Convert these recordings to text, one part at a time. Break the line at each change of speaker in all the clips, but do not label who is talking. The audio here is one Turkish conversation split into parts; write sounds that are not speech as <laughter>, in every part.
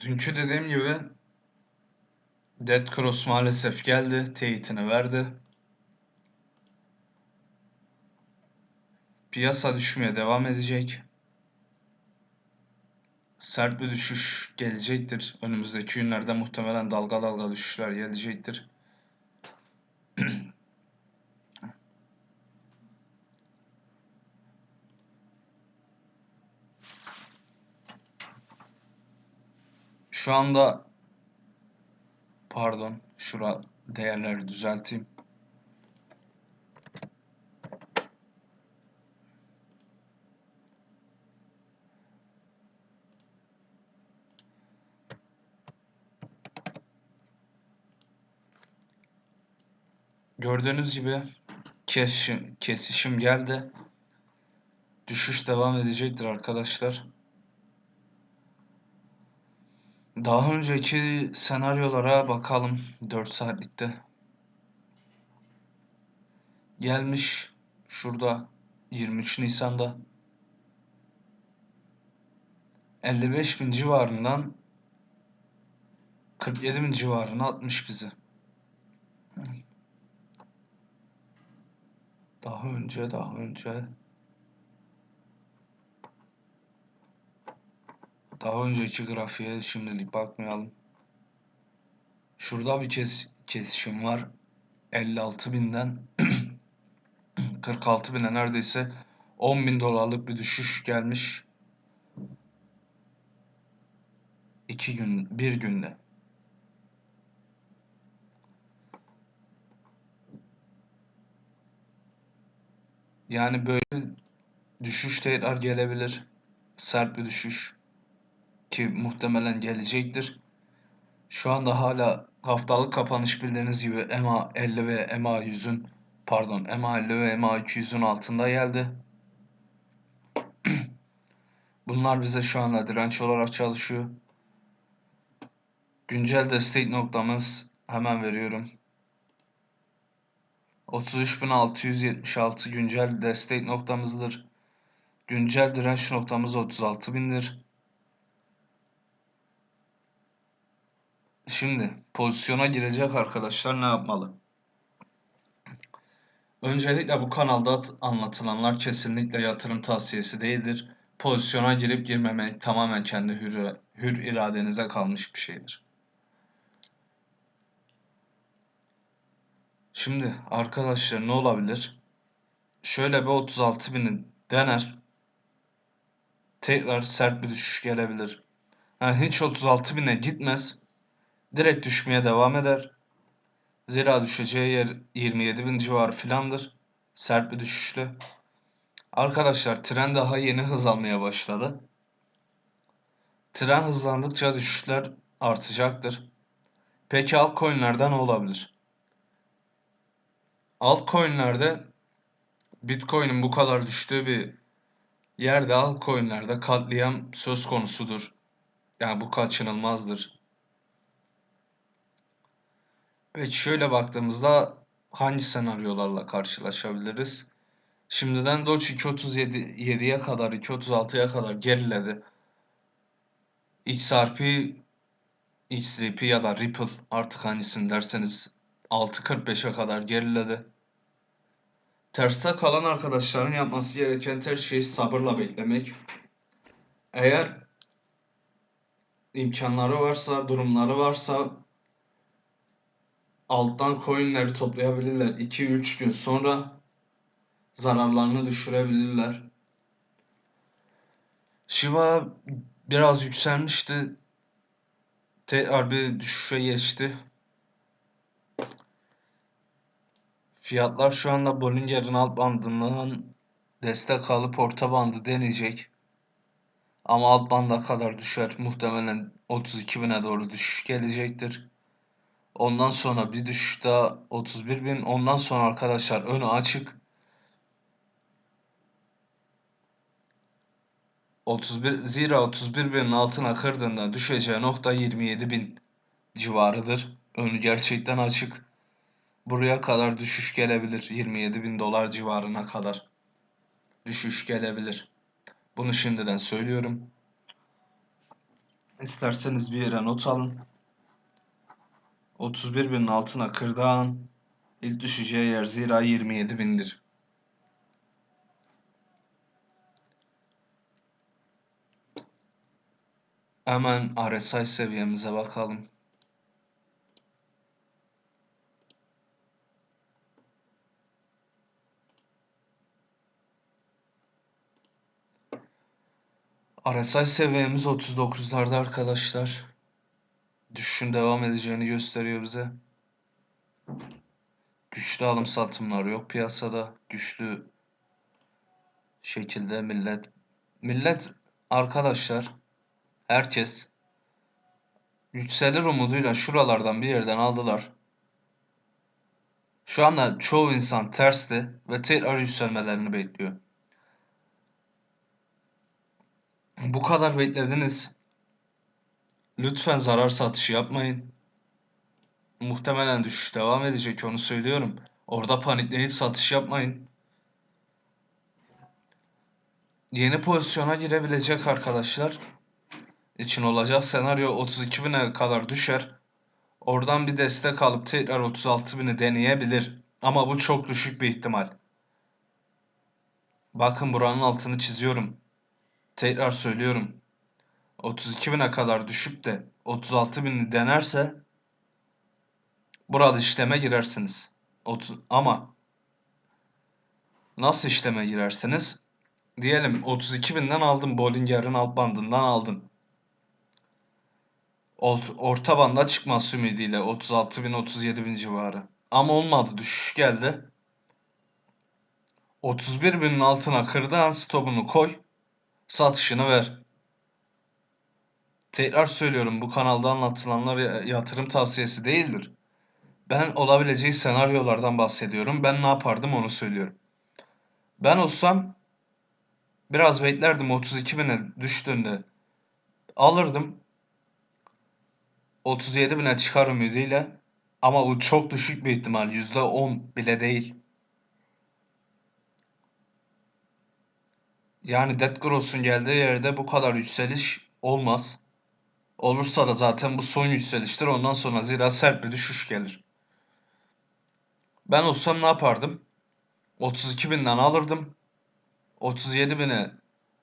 Dünkü dediğim gibi Dead Cross maalesef geldi. Teyitini verdi. Piyasa düşmeye devam edecek. Sert bir düşüş gelecektir. Önümüzdeki günlerde muhtemelen dalga dalga düşüşler gelecektir. <clears throat> Şu anda pardon şura değerleri düzelteyim. Gördüğünüz gibi kesişim, kesişim geldi. Düşüş devam edecektir arkadaşlar. Daha önceki senaryolara bakalım 4 saatlikte. Gelmiş şurada 23 Nisan'da 55 bin civarından 47 bin civarına atmış bizi. Daha önce, daha önce. Daha önceki grafiğe şimdilik bakmayalım. Şurada bir kes kesişim var. 56 binden <clears throat> 46 bine neredeyse 10 bin dolarlık bir düşüş gelmiş. iki gün, bir günde. Yani böyle düşüş tekrar gelebilir. Sert bir düşüş ki muhtemelen gelecektir. Şu anda hala haftalık kapanış bildiğiniz gibi EMA 50 ve EMA 100'ün pardon EMA 50 ve EMA 200'ün altında geldi. <clears throat> Bunlar bize şu anda direnç olarak çalışıyor. Güncel destek noktamız hemen veriyorum. 33.676 güncel destek noktamızdır. Güncel direnç noktamız 36.000'dir. Şimdi pozisyona girecek arkadaşlar ne yapmalı? Öncelikle bu kanalda anlatılanlar kesinlikle yatırım tavsiyesi değildir. Pozisyona girip girmemek tamamen kendi hür, hür iradenize kalmış bir şeydir. Şimdi arkadaşlar ne olabilir? Şöyle bir 36 bini dener. Tekrar sert bir düşüş gelebilir. Yani hiç 36 bine gitmez. Direkt düşmeye devam eder. Zira düşeceği yer 27 bin civarı filandır. Sert bir düşüşlü. Arkadaşlar tren daha yeni hız almaya başladı. Tren hızlandıkça düşüşler artacaktır. Peki altcoin'lerde ne olabilir? Altcoin'lerde Bitcoin'in bu kadar düştüğü bir yerde altcoin'lerde katliam söz konusudur. Yani bu kaçınılmazdır. Peki şöyle baktığımızda hangi senaryolarla karşılaşabiliriz? Şimdiden Doge 2.37'ye kadar 2.36'ya kadar geriledi. XRP, XRP ya da Ripple artık hangisini derseniz 6.45'e kadar geriledi. Terste kalan arkadaşların yapması gereken her şeyi sabırla beklemek. Eğer imkanları varsa, durumları varsa alttan coinleri toplayabilirler. 2-3 gün sonra zararlarını düşürebilirler. Shiba biraz yükselmişti. Tekrar bir düşüşe geçti. Fiyatlar şu anda Bollinger'in alt bandından destek alıp orta bandı deneyecek. Ama alt banda kadar düşer. Muhtemelen 32 bine doğru düşüş gelecektir. Ondan sonra bir düşüş daha 31 bin. Ondan sonra arkadaşlar önü açık. 31 zira 31 binin altına kırdığında düşeceği nokta 27 bin civarıdır. Önü gerçekten açık. Buraya kadar düşüş gelebilir. 27 bin dolar civarına kadar düşüş gelebilir. Bunu şimdiden söylüyorum. İsterseniz bir yere not alın. 31 binin altına kırdığı an ilk düşeceği yer zira 27 bindir. Hemen RSI seviyemize bakalım. RSI seviyemiz 39'larda arkadaşlar. Düşüşün devam edeceğini gösteriyor bize. Güçlü alım satımlar yok piyasada. Güçlü şekilde millet millet arkadaşlar herkes yükselir umuduyla şuralardan bir yerden aldılar. Şu anda çoğu insan tersli ve tekrar yükselmelerini bekliyor. Bu kadar beklediniz. Lütfen zarar satışı yapmayın. Muhtemelen düşüş devam edecek onu söylüyorum. Orada panikleyip satış yapmayın. Yeni pozisyona girebilecek arkadaşlar için olacak senaryo 32.000'e kadar düşer. Oradan bir destek alıp tekrar 36.000'i deneyebilir. Ama bu çok düşük bir ihtimal. Bakın buranın altını çiziyorum. Tekrar söylüyorum. 32.000'e kadar düşüp de 36.000'i denerse burada işleme girersiniz. 30, ama nasıl işleme girersiniz? Diyelim 32.000'den aldım Bollinger'in alt bandından aldım. Orta banda çıkmaz ümidiyle 36.000 37.000 civarı. Ama olmadı düşüş geldi. 31.000'in altına kırdığın stopunu koy. Satışını ver. Tekrar söylüyorum bu kanalda anlatılanlar yatırım tavsiyesi değildir. Ben olabileceği senaryolardan bahsediyorum. Ben ne yapardım onu söylüyorum. Ben olsam biraz beklerdim 32 bine düştüğünde alırdım. 37 bine çıkar ümidiyle. Ama bu çok düşük bir ihtimal. %10 bile değil. Yani Dead Gross'un geldiği yerde bu kadar yükseliş olmaz. Olursa da zaten bu son yükseliştir. Ondan sonra zira sert bir düşüş gelir. Ben olsam ne yapardım? 32 binden alırdım. 37 bine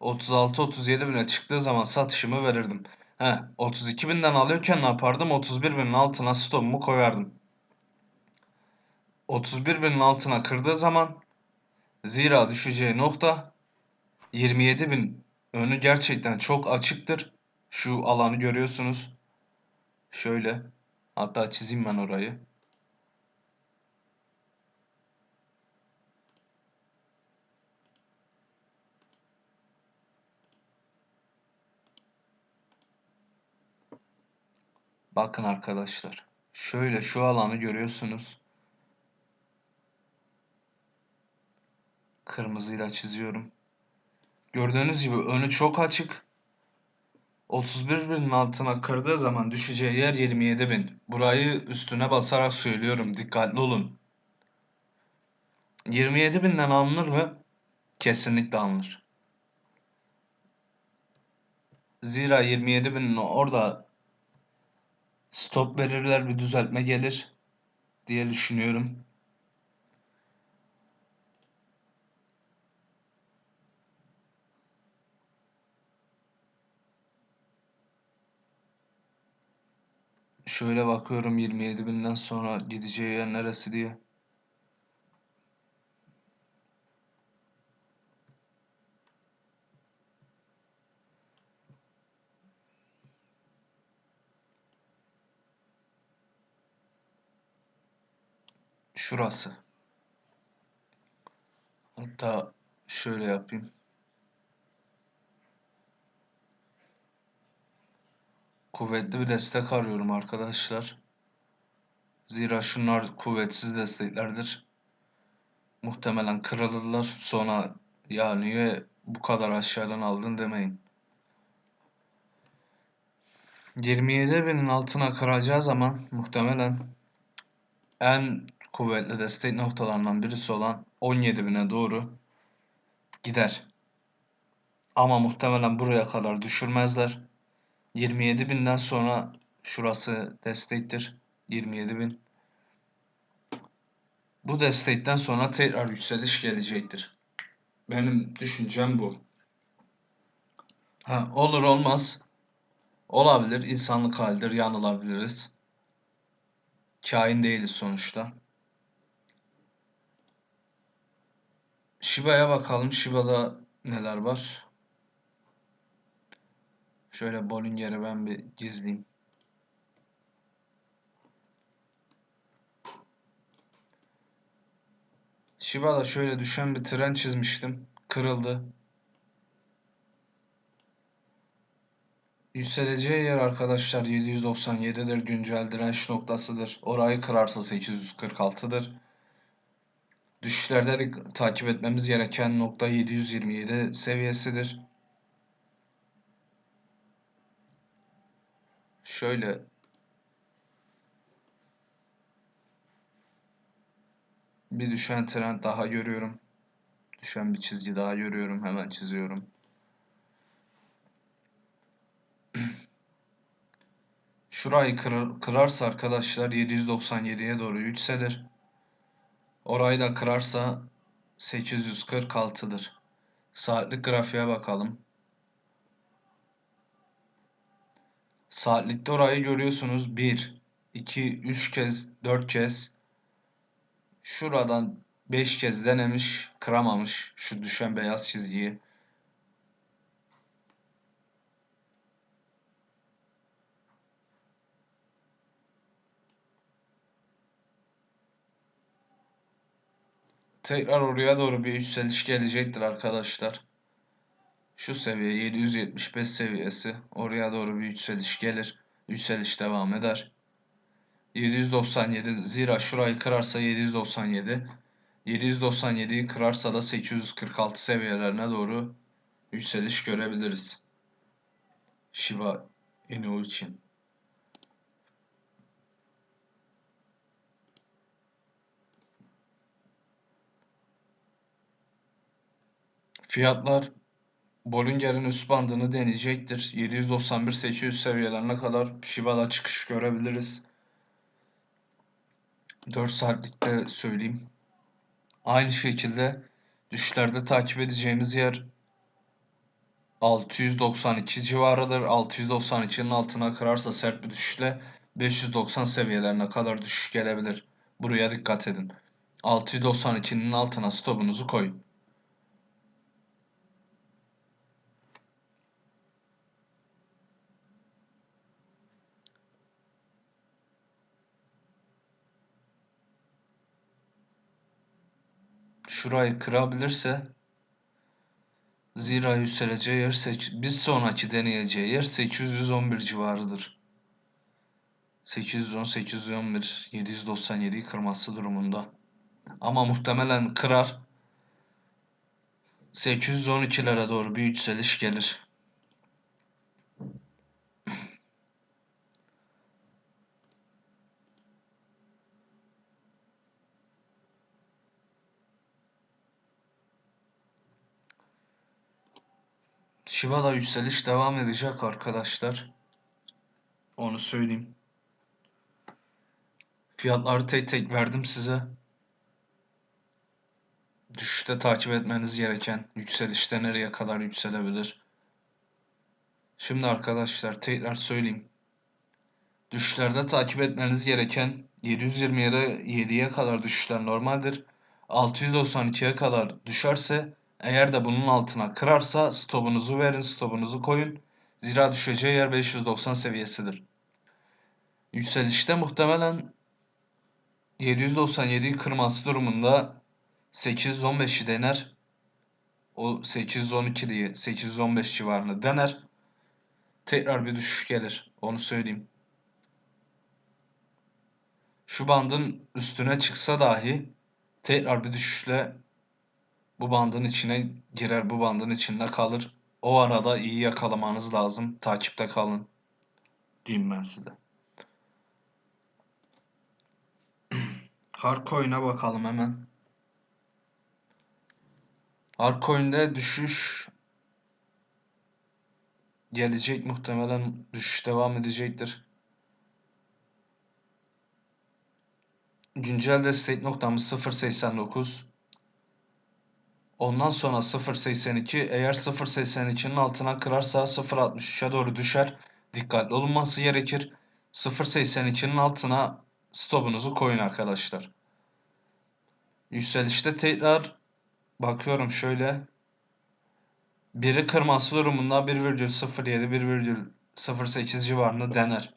36-37 bine çıktığı zaman satışımı verirdim. He, 32 binden alıyorken ne yapardım? 31 binin altına stopumu koyardım. 31 binin altına kırdığı zaman zira düşeceği nokta 27 bin önü gerçekten çok açıktır. Şu alanı görüyorsunuz. Şöyle. Hatta çizeyim ben orayı. Bakın arkadaşlar. Şöyle şu alanı görüyorsunuz. Kırmızıyla çiziyorum. Gördüğünüz gibi önü çok açık. 31 binin altına kırdığı zaman düşeceği yer 27 bin. Burayı üstüne basarak söylüyorum. Dikkatli olun. 27 binden alınır mı? Kesinlikle alınır. Zira 27 binin orada stop verirler bir düzeltme gelir diye düşünüyorum. Şöyle bakıyorum 27 binden sonra gideceği yer neresi diye. Şurası. Hatta şöyle yapayım. Kuvvetli bir destek arıyorum arkadaşlar. Zira şunlar kuvvetsiz desteklerdir. Muhtemelen kırılırlar. Sonra ya niye bu kadar aşağıdan aldın demeyin. 27 binin altına kıracağı zaman muhtemelen en kuvvetli destek noktalarından birisi olan 17 bine doğru gider. Ama muhtemelen buraya kadar düşürmezler. 27.000'den sonra şurası destektir. 27.000. Bu destekten sonra tekrar yükseliş gelecektir. Benim düşüncem bu. Ha, olur olmaz. Olabilir. insanlık halidir. Yanılabiliriz. Kain değiliz sonuçta. Shiba'ya bakalım. Shiba'da neler var? Şöyle Bollinger'i ben bir gizleyeyim. Shiba'da şöyle düşen bir tren çizmiştim. Kırıldı. Yükseleceği yer arkadaşlar 797'dir. Güncel direnç noktasıdır. Orayı kırarsa 846'dır. Düşüşlerde de takip etmemiz gereken nokta 727 seviyesidir. Şöyle bir düşen trend daha görüyorum. Düşen bir çizgi daha görüyorum. Hemen çiziyorum. <clears throat> Şurayı kırar, kırarsa arkadaşlar 797'ye doğru yükselir. Orayı da kırarsa 846'dır. Saatlik grafiğe bakalım. Saatlikte orayı görüyorsunuz. 1, 2, 3 kez, 4 kez. Şuradan 5 kez denemiş, kıramamış şu düşen beyaz çizgiyi. Tekrar oraya doğru bir yükseliş gelecektir arkadaşlar. Şu seviye 775 seviyesi. Oraya doğru bir yükseliş gelir. Yükseliş devam eder. 797 zira şurayı kırarsa 797. 797'yi kırarsa da 846 seviyelerine doğru yükseliş görebiliriz. Shiba Inu için. Fiyatlar Bollinger'in üst bandını deneyecektir. 791-800 seviyelerine kadar Shiba'da çıkış görebiliriz. 4 saatlikte söyleyeyim. Aynı şekilde düşüşlerde takip edeceğimiz yer 692 civarıdır. 692'nin altına kırarsa sert bir düşüşle 590 seviyelerine kadar düşüş gelebilir. Buraya dikkat edin. 692'nin altına stopunuzu koyun. Şurayı kırabilirse zira yükseleceği yer bir sonraki deneyeceği yer 811 civarıdır. 810, 811, 797'yi kırması durumunda. Ama muhtemelen kırar. 812'lere doğru bir yükseliş gelir. Shiba'da yükseliş devam edecek arkadaşlar. Onu söyleyeyim. Fiyatları tek tek verdim size. Düşüşte takip etmeniz gereken yükselişte nereye kadar yükselebilir. Şimdi arkadaşlar tekrar söyleyeyim. Düşüşlerde takip etmeniz gereken 727'ye kadar düşüşler normaldir. 692'ye kadar düşerse eğer de bunun altına kırarsa stopunuzu verin, stopunuzu koyun. Zira düşeceği yer 590 seviyesidir. Yükselişte muhtemelen 797'yi kırması durumunda 815'i dener. O 812 diye 815 civarını dener. Tekrar bir düşüş gelir. Onu söyleyeyim. Şu bandın üstüne çıksa dahi tekrar bir düşüşle bu bandın içine girer, bu bandın içinde kalır. O arada iyi yakalamanız lazım. Takipte kalın. Diyeyim ben size. <clears throat> Hardcoin'e bakalım hemen. Hardcoin'de düşüş gelecek muhtemelen düşüş devam edecektir. Güncel destek noktamız 0.89. Ondan sonra 0.82 eğer 0.82'nin altına kırarsa 0.63'e doğru düşer. Dikkatli olunması gerekir. 0.82'nin altına stopunuzu koyun arkadaşlar. Yükselişte tekrar bakıyorum şöyle. Biri kırması durumunda 1,07 1,08 civarında dener.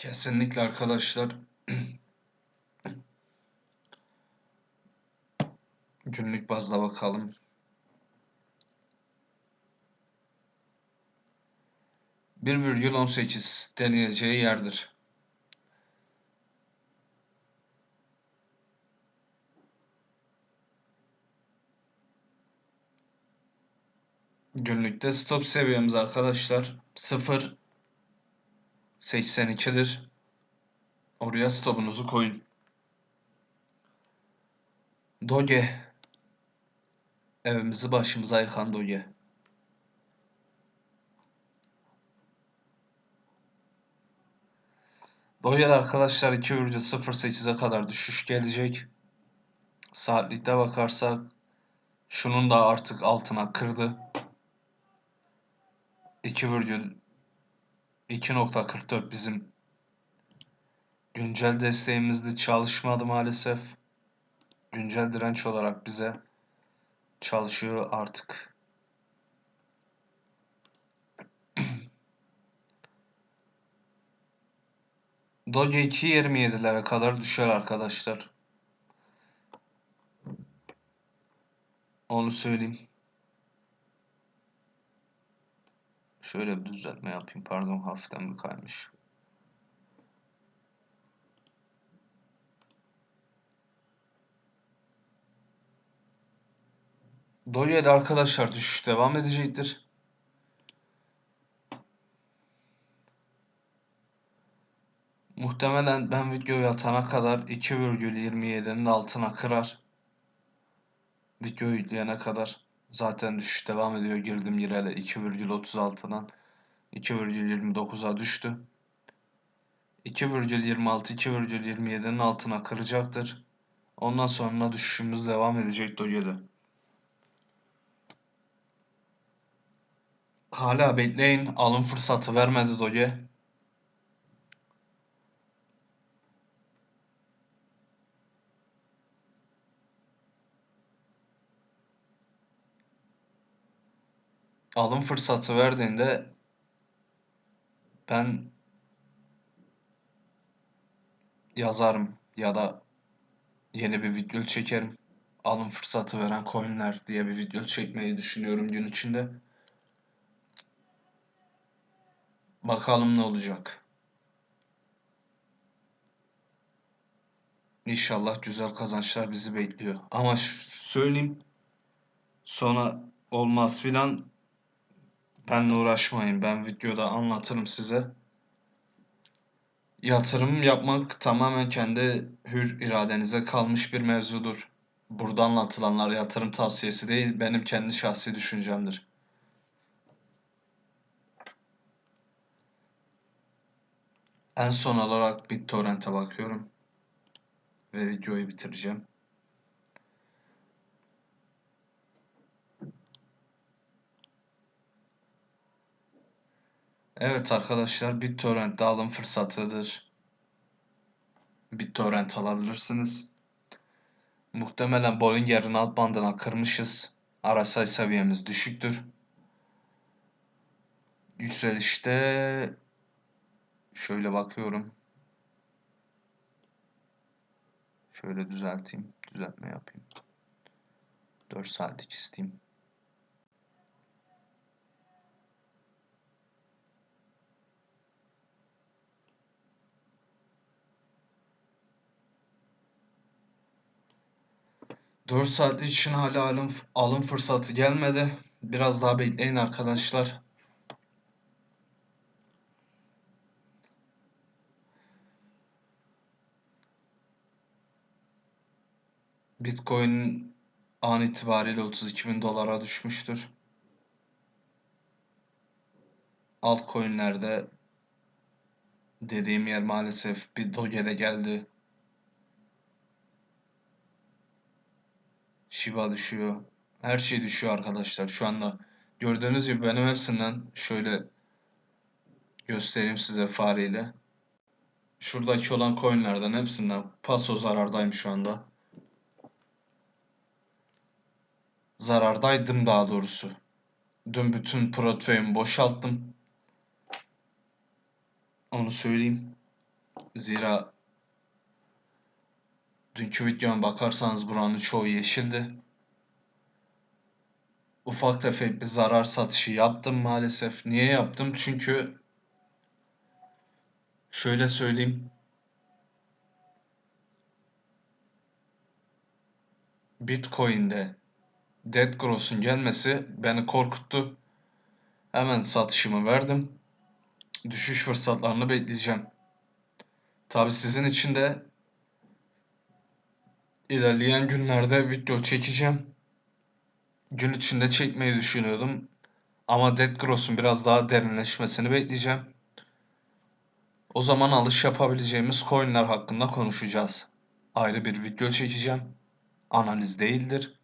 Kesinlikle arkadaşlar. Günlük bazda bakalım. Bir virgül on sekiz deneyeceği yerdir. Günlükte stop seviyemiz arkadaşlar 0 82'dir. Oraya stopunuzu koyun. Doge. Evimizi başımıza yıkan Doge. Doge'de arkadaşlar 2,08'e kadar düşüş gelecek. Saatlikte bakarsak şunun da artık altına kırdı. 2,2.44 bizim güncel desteğimizde çalışmadı maalesef. Güncel direnç olarak bize çalışıyor artık. <clears throat> Doge 2.27'lere kadar düşer arkadaşlar. Onu söyleyeyim. Şöyle bir düzeltme yapayım. Pardon hafiften bir kaymış. Doge'de arkadaşlar düşüş devam edecektir. Muhtemelen ben videoyu atana kadar 2,27'nin altına kırar. Videoyu yükleyene kadar zaten düşüş devam ediyor. Girdim gireli 2,36'dan 2,29'a düştü. 2,26 2,27'nin altına kıracaktır. Ondan sonra düşüşümüz devam edecek Doge'de. Hala bekleyin. Alım fırsatı vermedi Doge. Alım fırsatı verdiğinde ben yazarım ya da yeni bir video çekerim. Alım fırsatı veren coinler diye bir video çekmeyi düşünüyorum gün içinde. Bakalım ne olacak. İnşallah güzel kazançlar bizi bekliyor. Ama söyleyeyim sonra olmaz filan benle uğraşmayın. Ben videoda anlatırım size. Yatırım yapmak tamamen kendi hür iradenize kalmış bir mevzudur. Burada anlatılanlar yatırım tavsiyesi değil, benim kendi şahsi düşüncemdir. En son olarak BitTorrent'e bakıyorum. Ve videoyu bitireceğim. Evet arkadaşlar BitTorrent'te alım fırsatıdır. BitTorrent alabilirsiniz. Muhtemelen Bollinger'in alt bandına kırmışız. RSI seviyemiz düşüktür. Yükselişte şöyle bakıyorum. Şöyle düzelteyim. Düzeltme yapayım. 4 saatlik isteyeyim. 4 saatlik için hala alım, alım fırsatı gelmedi. Biraz daha bekleyin arkadaşlar. Bitcoin an itibariyle 32 bin dolara düşmüştür. Altcoin'lerde dediğim yer maalesef bir Doge'de geldi. Shiba düşüyor. Her şey düşüyor arkadaşlar şu anda. Gördüğünüz gibi benim hepsinden şöyle göstereyim size fareyle. Şuradaki olan coinlerden hepsinden paso zarardayım şu anda. Zarardaydım daha doğrusu. Dün bütün portföyümü boşalttım. Onu söyleyeyim. Zira dünkü videoma bakarsanız buranın çoğu yeşildi. Ufak tefek bir zarar satışı yaptım maalesef. Niye yaptım? Çünkü şöyle söyleyeyim. Bitcoin'de Dead Gross'un gelmesi beni korkuttu. Hemen satışımı verdim. Düşüş fırsatlarını bekleyeceğim. Tabi sizin için de ilerleyen günlerde video çekeceğim. Gün içinde çekmeyi düşünüyordum. Ama Dead Gross'un biraz daha derinleşmesini bekleyeceğim. O zaman alış yapabileceğimiz coinler hakkında konuşacağız. Ayrı bir video çekeceğim. Analiz değildir.